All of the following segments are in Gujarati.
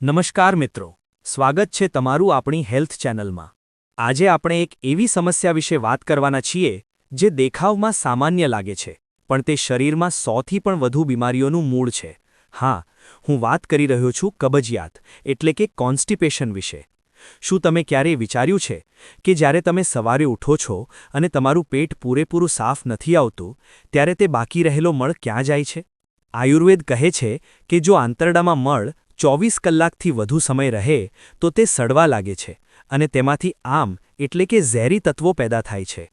નમસ્કાર મિત્રો. સ્વાગત છે તમારું આપણી હેલ્થ ચેનલમાં. આજે આપણે એક એવી સમસ્યા વિશે વાત કરવાના છીએ, જે દેખાવમાં સામાન્ય લાગે છે, પણ તે શરીરમાં સોથી પણ વધુ બીમારીઓનું મૂળ છે. હા, હું વાત કરી રહ્યો છું કબજિયાત, એટલે કે કોન્સ્ટિપેશન વિશે. શું તમે ક્યારેય વિચાર્યું છે, કે જ્યારે તમે સવારે ઉઠો છો અને તમારું પેટ પૂરેપૂરું સાફ નથી આવતું, ત્યારે તે બાકી રહેલો મળ ક્યાં જાય છે? આયુર્વેદ કહે છે કે જો આંતરડામાં મળ ચોવીસ કલાકથી વધુ સમય રહે તો તે સડવા લાગે છે અને તેમાંથી આમ એટલે કે ઝેરી તત્વો પેદા થાય છે.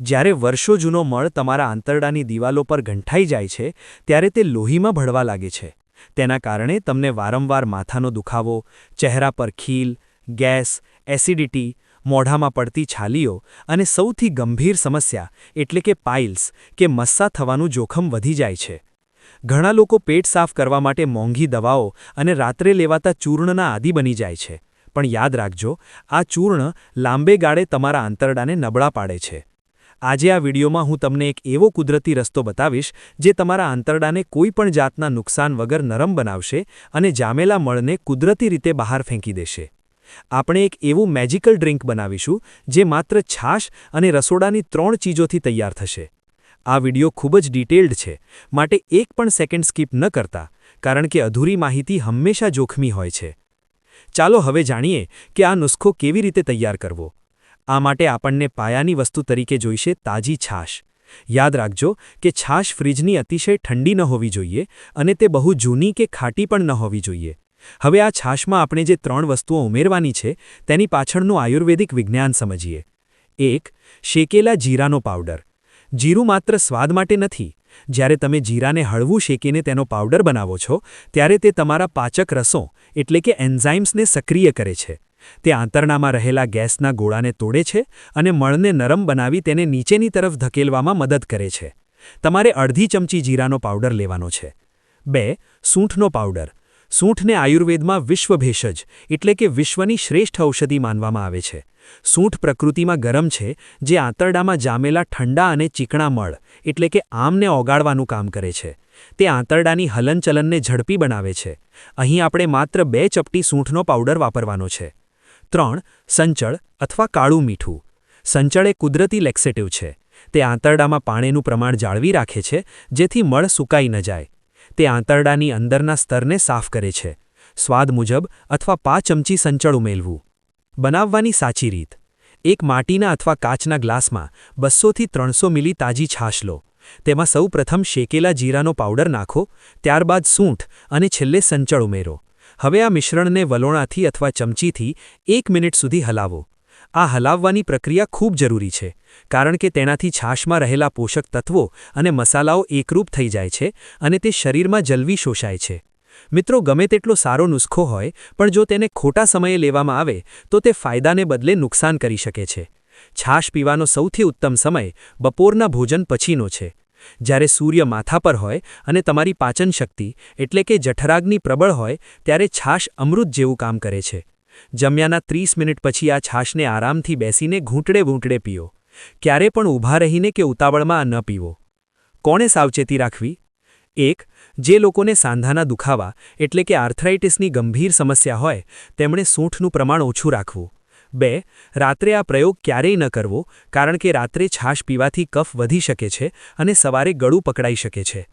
જ્યારે વર્ષો જૂનો મળ તમારા આંતરડાની દિવાલો પર ગંઠાઈ જાય છે, ત્યારે તે લોહીમાં ભળવા લાગે છે. તેના કારણે તમને વારંવાર માથાનો દુખાવો, ચહેરા પર ખીલ, ગેસ, એસિડિટી, મોઢામાં પડતી છાલીઓ અને સૌથી ગંભીર સમસ્યા એટલે કે પાઇલ્સ કે મસ્સા થવાનું જોખમ વધી જાય છે. ઘણા લોકો પેટ સાફ કરવા માટે મોંઘી દવાઓ અને રાત્રે લેવાતા ચૂર્ણના આદિ બની જાય છે. પણ યાદ રાખજો, આ ચૂર્ણ લાંબે ગાળે તમારા આંતરડાને નબળા પાડે છે. આજે આ વિડીયોમાં હું તમને એક એવો કુદરતી રસ્તો બતાવીશ, જે તમારા આંતરડાને કોઈપણ જાતના નુકસાન વગર નરમ બનાવશે અને જામેલા મળને કુદરતી રીતે બહાર ફેંકી દેશે. આપણે એક એવું મેજિકલ ડ્રિંક બનાવીશું, જે માત્ર છાશ અને રસોડાની ત્રણ ચીજોથી તૈયાર થશે. આ વિડિયો ખૂબ જ ડિટેલ્ડ છે, માટે એક પણ સેકન્ડ સ્કીપ ન કરતા, કારણ કે અધૂરી માહિતી હંમેશા જોખમી હોય છે. ચાલો હવે જાણીએ કે આ નુસ્ખો કેવી રીતે તૈયાર કરવો. આ માટે આપણને પાયાની વસ્તુ તરીકે જોઈશે તાજી છાશ. યાદ રાખજો કે છાશ ફ્રીજની અતિશય ઠંડી ન હોવી જોઈએ અને તે બહુ જૂની કે ખાટી પણ ન હોવી જોઈએ. હવે આ છાશમાં આપણે જે ત્રણ વસ્તુઓ ઉમેરવાની છે, તેની પાછળનું આયુર્વેદિક વિજ્ઞાન સમજીએ. એક, શેકેલા જીરાનો પાવડર. જીરું માત્ર સ્વાદ માટે નથી. જ્યારે તમે જીરાને હળવું શેકીને તેનો પાવડર બનાવો છો, ત્યારે તે તમારા પાચક રસો, એટલે કે એન્ઝાઇમ્સને સક્રિય કરે છે. તે આંતરણામાં રહેલા ગેસના ગોળાને તોડે છે અને મળને નરમ બનાવી તેને નીચેની તરફ ધકેલવામાં મદદ કરે છે. તમારે અડધી ચમચી જીરાનો પાવડર લેવાનો છે. બે, સૂંઠનો પાવડર. સૂંઠને આયુર્વેદમાં વિશ્વભેષજ એટલે કે વિશ્વની શ્રેષ્ઠ ઔષધિ માનવામાં આવે છે. સૂંઠ પ્રકૃતિમાં ગરમ છે, જે આંતરડામાં જામેલા ઠંડા અને ચીકણા મળ એટલે કે આમને ઓગાળવાનું કામ કરે છે. તે આંતરડાની હલનચલનને ઝડપી બનાવે છે. અહીં આપણે માત્ર બે ચપટી સૂંઠનો પાવડર વાપરવાનો છે. ત્રણ, સંચળ અથવા કાળું મીઠું. સંચળ એ કુદરતી લેક્સેટિવ છે. તે આંતરડામાં પાણીનું પ્રમાણ જાળવી રાખે છે, જેથી મળ સુકાઈ ન જાય. તે આંતરડાની અંદરના સ્તરને સાફ કરે છે. સ્વાદ મુજબ અથવા પા ચમચી સંચળ ઉમેલવું બનાવવાની સાચી રીત. એક માટીના અથવા કાચના ગ્લાસમાં બસોથી ત્રણસો મિલી તાજી છાશ લો. તેમાં સૌ પ્રથમ શેકેલા જીરાનો પાવડર નાખો, ત્યારબાદ સૂંઠ અને છેલ્લે સંચળ ઉમેરો. હવે આ મિશ્રણને વલોણાથી અથવા ચમચીથી એક મિનિટ સુધી હલાવો. આ હલાવવાની પ્રક્રિયા ખૂબ જરૂરી છે. કારણ કે તેનાથી છાશમાં રહેલા પોષક તત્વો અને મસાલાઓ એકરૂપ થઈ જાય છે અને તે શરીરમાં જલવી શોષાય છે. મિત્રો, ગમે તેટલો સારો નુસ્ખો હોય, પણ જો તેને ખોટા સમયે લેવામાં આવે, તો તે ફાયદાને બદલે નુકસાન કરી શકે છે. છાશ પીવાનો સૌથી ઉત્તમ સમય બપોરના ભોજન પછીનો છે. જ્યારે સૂર્ય માથા પર હોય અને તમારી પાચન શક્તિ, એટલે કે જઠરાગ્નિ પ્રબળ હોય, ત્યારે છાશ અમૃત જેવું કામ કરે છે. જમ્યાના ત્રીસ મિનિટ પછી આ છાશને આરામથી બેસીને ઘૂંટડે ઘૂંટડે પીઓ. ક્યારે પણ ઊભા રહીને કે ઉતાવળમાં ન પીવો. કોણે સાવચેતી રાખવી? એક, જે લોકોને સાંધાના દુખાવા એટલે કે આર્થરાઇટિસની ગંભીર સમસ્યા હોય, તેમણે સૂંઠનું પ્રમાણ ઓછું રાખવું. બે, રાત્રે આ પ્રયોગ ક્યારેય ન કરવો, કારણ કે રાત્રે છાશ પીવાથી કફ વધી શકે છે અને સવારે ગળું પકડાઈ શકે છે.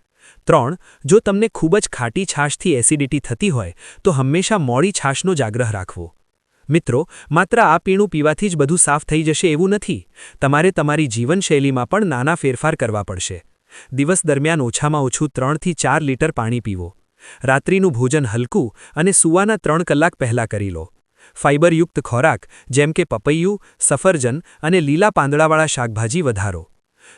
ત્રણ, જો તમને ખૂબ જ ખાટી છાશથી એસિડિટી થતી હોય, તો હંમેશા મોડી છાશનો જાગ્રહ રાખવો. મિત્રો, માત્ર આ પીણું પીવાથી જ બધું સાફ થઈ જશે એવું નથી. તમારે તમારી જીવનશૈલીમાં પણ નાના ફેરફાર કરવા પડશે. દિવસ દરમિયાન ઓછામાં ઓછું ત્રણથી ચાર લીટર પાણી પીવો. રાત્રિનું ભોજન હલકું અને સૂવાના ત્રણ કલાક પહેલાં કરી લો. ફાઇબરયુક્ત ખોરાક, જેમ કે પપૈયું, સફરજન અને લીલા પાંદડાવાળા શાકભાજી વધારો.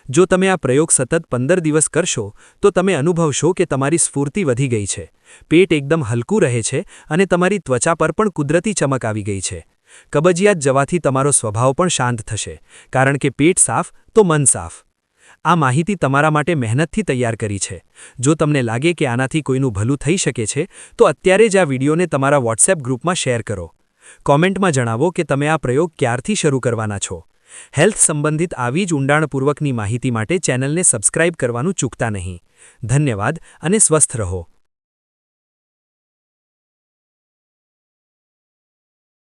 જો તમે આ પ્રયોગ સતત પંદર દિવસ કરશો, તો તમે અનુભવશો કે તમારી સ્ફૂર્તિ વધી ગઈ છે. પેટ એકદમ હલકું રહે છે અને તમારી ત્વચા પર પણ કુદરતી ચમક આવી ગઈ છે. કબજિયાત જવાથી તમારો સ્વભાવ પણ શાંત થશે, કારણ કે પેટ સાફ, તો મન સાફ. આ માહિતી તમારા માટે મહેનતથી તૈયાર કરી છે. જો તમને લાગે કે આનાથી કોઈનું ભલું થઈ શકે છે, તો અત્યારે જ આ વિડીયોને તમારા વોટ્સએપ ગ્રુપમાં શેર કરો. કોમેન્ટમાં જણાવો કે તમે આ પ્રયોગ ક્યારથી શરૂ કરવાના છો. હેલ્થ સંબંધિત આવી જ ઊંડાણપૂર્વકની માહિતી માટે ચેનલને સબસ્ક્રાઇબ કરવાનું ચૂકતા નહીં. ધન્યવાદ અને સ્વસ્થ રહો.